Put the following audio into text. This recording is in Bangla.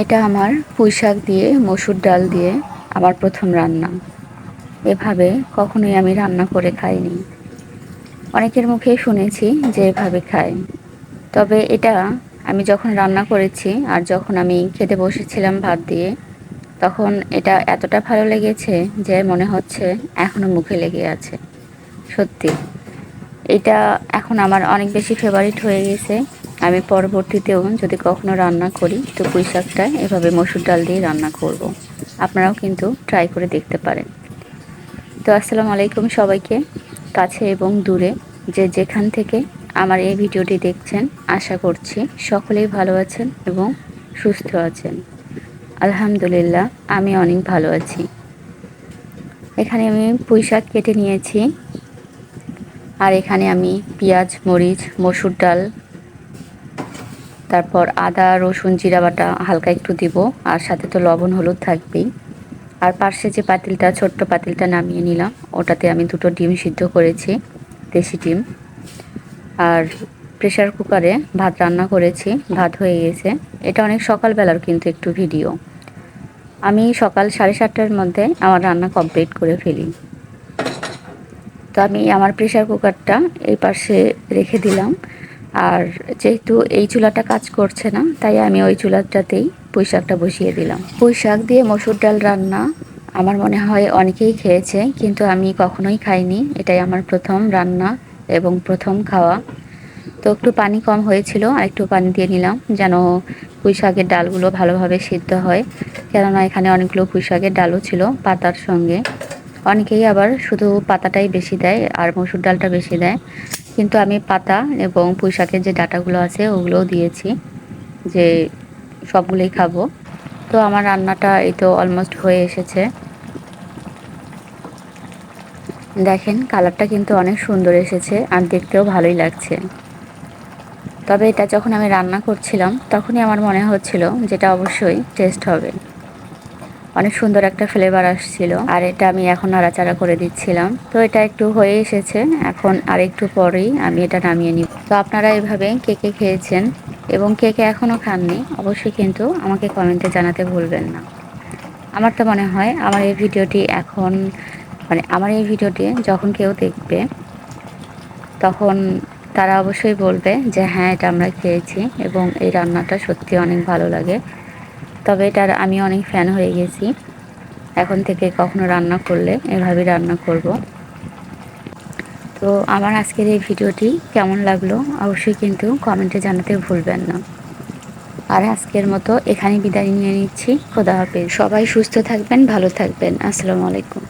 এটা আমার পুঁই শাক দিয়ে, মসুর ডাল দিয়ে আমার প্রথম রান্না। এভাবে কখনোই আমি রান্না করে খাইনি। অনেকের মুখে শুনেছি যে এভাবে খাই তবে এটা আমি যখন রান্না করেছি আর যখন আমি খেতে বসেছিলাম ভাত দিয়ে, তখন এটা এতটা ভালো লেগেছে যে মনে হচ্ছে এখনও মুখে লেগে আছে। সত্যি, এটা এখন আমার অনেক বেশি ফেভারিট হয়ে গেছে। আমি পরবর্তীতেও যদি কখনো রান্না করি, তো পুঁই শাকটা এভাবে মসুর ডাল দিয়ে রান্না করব। আপনারাও কিন্তু ট্রাই করে দেখতে পারেন। তো আসসালামু আলাইকুম সবাইকে, কাছে এবং দূরে। যে যেখান থেকে আমার এই ভিডিওটি দেখছেন, আশা করছি সকলেই ভালো আছেন এবং সুস্থ আছেন। আলহামদুলিল্লাহ, আমি অনেক ভালো আছি। এখানে আমি পুঁই শাক কেটে নিয়েছি। আর এখানে আমি পেঁয়াজ, মরিচ, মসুর ডাল তারপর আদা, রসুন, জিরা বাটা হালকা একটু দিব, আর সাথে তো লবণ, হলুদ থাকবেই। আর পার্শ্বে যে পাতিলটা, ছোট্ট পাতিলটা নামিয়ে নিলাম, ওটাতে আমি দুটো ডিম সিদ্ধ করেছি, দেশি ডিম। আর প্রেশার কুকারে ভাত রান্না করেছি, ভাত হয়ে গেছে। এটা অনেক সকালবেলার কিন্তু একটু ভিডিও। আমি সকাল সাড়ে সাতটার মধ্যে আমার রান্না কমপ্লিট করে ফেলি। তো আমি আমার প্রেশার কুকারটা এই পাশে রেখে দিলাম। আর যেহেতু এই চুলাটা কাজ করছে না, তাই আমি ওই চুলাটাতেই পুঁই শাকটা বসিয়ে দিলাম। পুঁই শাক দিয়ে মসুর ডাল রান্না আমার মনে হয় অনেকেই খেয়েছে, কিন্তু আমি কখনোই খাইনি। এটাই আমার প্রথম রান্না এবং প্রথম খাওয়া। তো একটু পানি কম হয়েছিল, আর একটু পানি দিয়ে নিলাম যেন পুঁই শাকের ডালগুলো ভালোভাবে সিদ্ধ হয়। কেননা এখানে অনেকগুলো পুঁই শাকের ডালও ছিল পাতার সঙ্গে। অনেকেই আবার শুধু পাতাটাই বেশি দেয় আর মসুর ডালটা বেশি দেয়। কিন্তু আমি পাতা এবং পুঁই শাকের যে ডাটাগুলো আছে ওগুলোও দিয়েছি, যে সবগুলোই খাব। তো আমার রান্নাটা এই তো অলমোস্ট হয়ে এসেছে। দেখেন কালারটা কিন্তু অনেক সুন্দর এসেছে আর দেখতেও ভালোই লাগছে। তবে এটা যখন আমি রান্না করছিলাম, তখনই আমার মনে হচ্ছিল যেটা অবশ্যই টেস্ট হবে। অনেক সুন্দর একটা ফ্লেভার আসছিল। আর এটা আমি এখন নাড়াচাড়া করে দিচ্ছিলাম। তো এটা একটু হয়ে এসেছে। এখন আর একটু পরেই আমি এটা নামিয়ে নিব। তো আপনারা এভাবে কে কে খেয়েছেন এবং কে কে এখনও খাননি, অবশ্যই কিন্তু আমাকে কমেন্টে জানাতে ভুলবেন না। আমার তো মনে হয় আমার এই ভিডিওটি এখন মানে আমার এই ভিডিওটি যখন কেউ দেখবে, তখন তারা অবশ্যই বলবে যে হ্যাঁ এটা আমরা খেয়েছি এবং এই রান্নাটা সত্যি অনেক ভালো লাগে। তবে এটার আমি অনেক ফ্যান হয়ে গেছি। এখন থেকে কখনো রান্না করলে এভাবেই রান্না করব। তো আমার আজকের এই ভিডিওটি কেমন লাগল অবশ্যই কিন্তু কমেন্টে জানাতে ভুলবেন না। আর আজকের মতো এখানে বিদায় নিয়ে নিচ্ছি। খোদা হাফেজ। সবাই সুস্থ থাকবেন, ভালো থাকবেন। আসসালামু আলাইকুম।